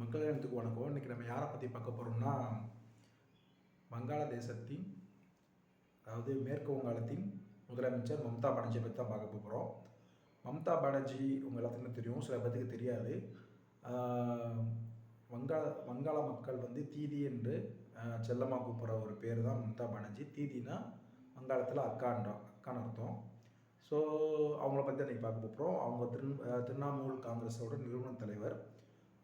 மக்களிடத்துக்கு வணக்கம். இன்றைக்கி நம்ம யாரை பற்றி பார்க்க போகிறோம்னா வங்காளதேசத்தின் அதாவது மேற்கு வங்காளத்தின் முதலமைச்சர் மம்தா பானர்ஜியை பற்றி தான் பார்க்க போகிறோம் மம்தா பானர்ஜி உங்கள் எல்லாத்துக்குமே தெரியும் சில பேர்த்துக்கு தெரியாது. வங்காள வங்காள மக்கள் வந்து தீதி என்று செல்லமாக கூப்பிட்ற ஒரு பேர் தான் மம்தா பானர்ஜி. தீதினா வங்காளத்தில் அக்கான்றோம் அக்கான்னு அர்த்தம். ஸோ அவங்கள பற்றி இன்றைக்கி பார்க்க போகிறோம் அவங்க திரு திரிணாமுல் காங்கிரஸோட நிறுவன தலைவர்.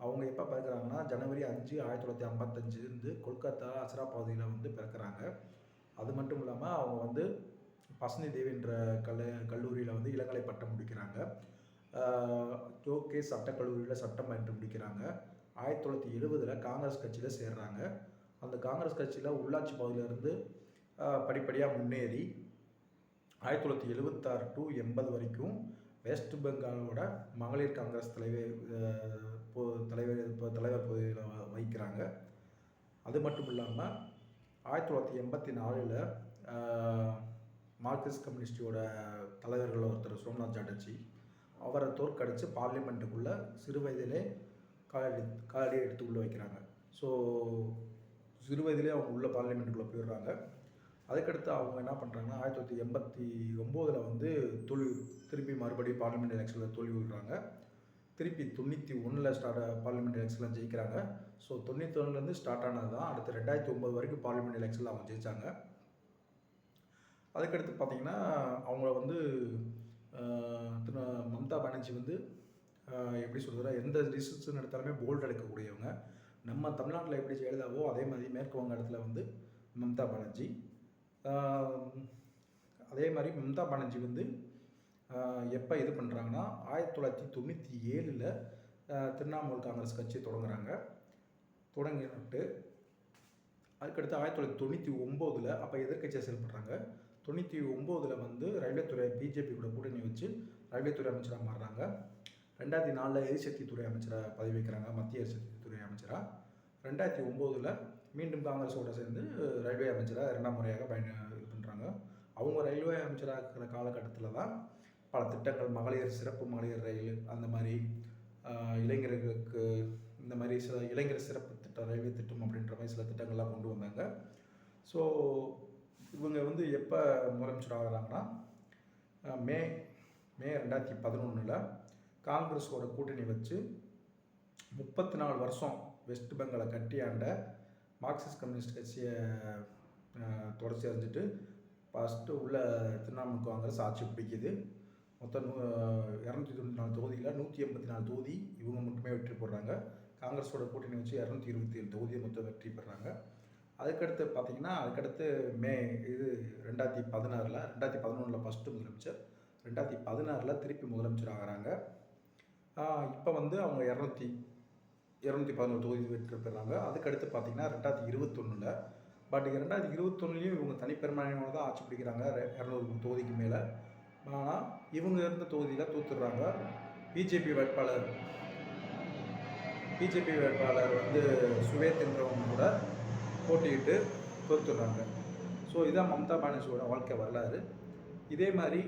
அவங்க எப்போ பிறக்கிறாங்கன்னா ஜனவரி அஞ்சு ஆயிரத்தி தொள்ளாயிரத்தி ஐம்பத்தஞ்சுலேருந்து கொல்கத்தா அசரா பகுதியில் வந்து பிறக்கிறாங்க. அது மட்டும் இல்லாமல் அவங்க வந்து பசந்தி தேவின்ற கல் கல்லூரியில் வந்து இளங்கலை பட்டம் முடிக்கிறாங்க. ஜோகே சட்டக்கல்லூரியில் சட்டம் பயின்று முடிக்கிறாங்க. ஆயிரத்தி தொள்ளாயிரத்தி எழுபதில் காங்கிரஸ் கட்சியில் சேர்றாங்க. அந்த காங்கிரஸ் கட்சியில் உள்ளாட்சி பகுதியிலேருந்து படிப்படியாக முன்னேறி ஆயிரத்தி தொள்ளாயிரத்தி எழுபத்தாறு டு எண்பது வரைக்கும் வெஸ்ட் பெங்காலோட மகளிர் காங்கிரஸ் தலைவர் போ பொ- தலைவர் இப்போ தலைவர் பதவியில் வ- வகிக்கிறாங்க. அது மட்டும் இல்லாமல் ஆயிரத்தி தொள்ளாயிரத்தி எண்பத்தி நாலில் மார்க்சிஸ்ட் கம்யூனிஸ்டோட தலைவர்கள் ஒருத்தர் சோம்நாத் சாட்டர்ஜி அவரை தோற்கடித்து பார்லிமெண்ட்டுக்குள்ளே சிறு வயதிலே காலடி காலடி எடுத்து உள்ளே வைக்கிறாங்க. ஸோ சிறு வயதிலே அவங்க உள்ள பார்லிமெண்ட்டுக்குள்ளே போயிடுறாங்க. அதுக்கடுத்து அவங்க என்ன பண்ணுறாங்கன்னா ஆயிரத்தி தொள்ளாயிரத்தி எண்பத்தி ஒம்போதில் வந்து தோல்வி திருப்பி மறுபடியும் பார்லிமெண்ட் எலெக்ஷனில் தோல்வி விடுறாங்க திருப்பி தொண்ணூற்றி ஒன்றில் ஸ்டார்ட் பார்லிமெண்ட் எலெக்ஷனில் ஜெயிக்கிறாங்க. ஸோ தொண்ணூற்றி ஒன்றுலேருந்து ஸ்டார்ட் ஆனது தான் அடுத்து ரெண்டாயிரத்தி ஒம்பது வரைக்கும் பார்லிமெண்ட் எலெக்ஷனில் அவங்க ஜெயிச்சாங்க. அதுக்கடுத்து பார்த்தீங்கன்னா அவங்கள வந்து திரு மம்தா பானர்ஜி வந்து எப்படி சொல்கிறா எந்த டிசிஷன் எடுத்தாலுமே போல்டு எடுக்கக்கூடியவங்க. நம்ம தமிழ்நாட்டில் எப்படி ஜெயலலிதாவோ அதே மாதிரி மேற்கு இடத்துல வந்து மம்தா பானர்ஜி. அதே மாதிரி மம்தா பானர்ஜி வந்து எப்போ இது பண்ணுறாங்கன்னா ஆயிரத்தி தொள்ளாயிரத்தி தொண்ணூற்றி ஏழில் திரிணாமுல் காங்கிரஸ் கட்சி தொடங்குறாங்க. தொடங்கிட்டு அதுக்கடுத்து ஆயிரத்தி தொள்ளாயிரத்தி தொண்ணூற்றி ஒம்போதில் அப்போ எதிர்கட்சியாக செயல்படுறாங்க. தொண்ணூற்றி ஒம்போதில் வந்து ரயில்வே துறை பிஜேபி கூட கூட்டணி வச்சு ரயில்வே துறை அமைச்சராக மாறுறாங்க. ரெண்டாயிரத்தி நாலில் எரிசக்தி துறை அமைச்சராக பதவி வைக்கிறாங்க மத்திய எரிசக்தி துறை அமைச்சராக ரெண்டாயிரத்தி ஒம்போதில் மீண்டும் காங்கிரஸோடு சேர்ந்து ரயில்வே அமைச்சராக இரண்டாம் முறையாக பயண இது பண்ணுறாங்க அவங்க ரயில்வே அமைச்சராக இருக்கிற காலகட்டத்தில் தான் பல திட்டங்கள் மகளிர் சிறப்பு மகளிர் ரயில் அந்த மாதிரி இளைஞர்களுக்கு இந்த மாதிரி சில இளைஞர் சிறப்பு திட்டம் ரயில்வே திட்டம் அப்படின்ற மாதிரி சில திட்டங்கள்லாம் கொண்டு வந்தாங்க. ஸோ இவங்க வந்து எப்போ முதலமைச்சர் ஆகிறாங்கன்னா மே மே ரெண்டாயிரத்தி பதினொன்றில் காங்கிரஸோட கூட்டணி வச்சு முப்பத்தி நாலு வருஷம் வெஸ்ட் பெங்காலை கட்டி ஆண்ட மார்க்சிஸ்ட் கம்யூனிஸ்ட் கட்சியை தொடர்ச்சி அறிஞ்சிட்டு ஃபஸ்ட்டு உள்ள திரிணாமுல் காங்கிரஸ் ஆட்சி பிடிக்குது. மொத்தம் நூ இரநூத்தி தொண்ணூற்றி நாலு தொகுதியில் நூற்றி எண்பத்தி நாலு தொகுதி இவங்க மட்டுமே வெற்றி போடுறாங்க காங்கிரஸோட கூட்டணி வச்சு இரநூத்தி இருபத்தி ஏழு தொகுதியை மொத்தம் வெற்றி பெறாங்க. அதுக்கடுத்து பார்த்தீங்கன்னா அதுக்கடுத்து மே இது ரெண்டாயிரத்தி பதினாறில் ரெண்டாயிரத்தி பதினொன்றில் ஃபஸ்ட்டு முதலமைச்சர் ரெண்டாயிரத்தி பதினாறில் திருப்பி முதலமைச்சர் ஆகிறாங்க. இப்போ வந்து அவங்க இரநூத்தி இரநூத்தி பதினோரு தொகுதி வெற்றி பெறாங்க அதுக்கடுத்து பார்த்தீங்கன்னா ரெண்டாயிரத்தி இருபத்தொன்னில். பட் ரெண்டாயிரத்தி இருபத்தொன்னுலையும் இவங்க தனிப்பெரும்பான்மையோட தான் ஆட்சி பிடிக்கிறாங்க. ரெ- இரநூறு தொகுதிக்கு மேலே. ஆனால் இவங்க இருந்த தொகுதியில் தூத்துடுறாங்க. பிஜேபி வேட்பாளர் பிஜேபி வேட்பாளர் வந்து சுவேத்ன்றவங்க கூட போட்டியிட்டு தோத்துடுறாங்க. ஸோ இதான் மம்தா பானர்ஜியோட வாழ்க்கை வரலாறு. இதே மாதிரி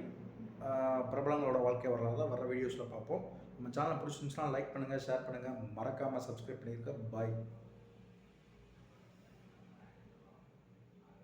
பிரபலங்களோட வாழ்க்கை வரலாறு தான் வர வீடியோஸில் பார்ப்போம். நம்ம சேனலை பிடிச்சிருந்துச்சுன்னா லைக் பண்ணுங்கள் ஷேர் பண்ணுங்கள் மறக்காமல் சப்ஸ்கிரைப் பண்ணியிருக்க பாய்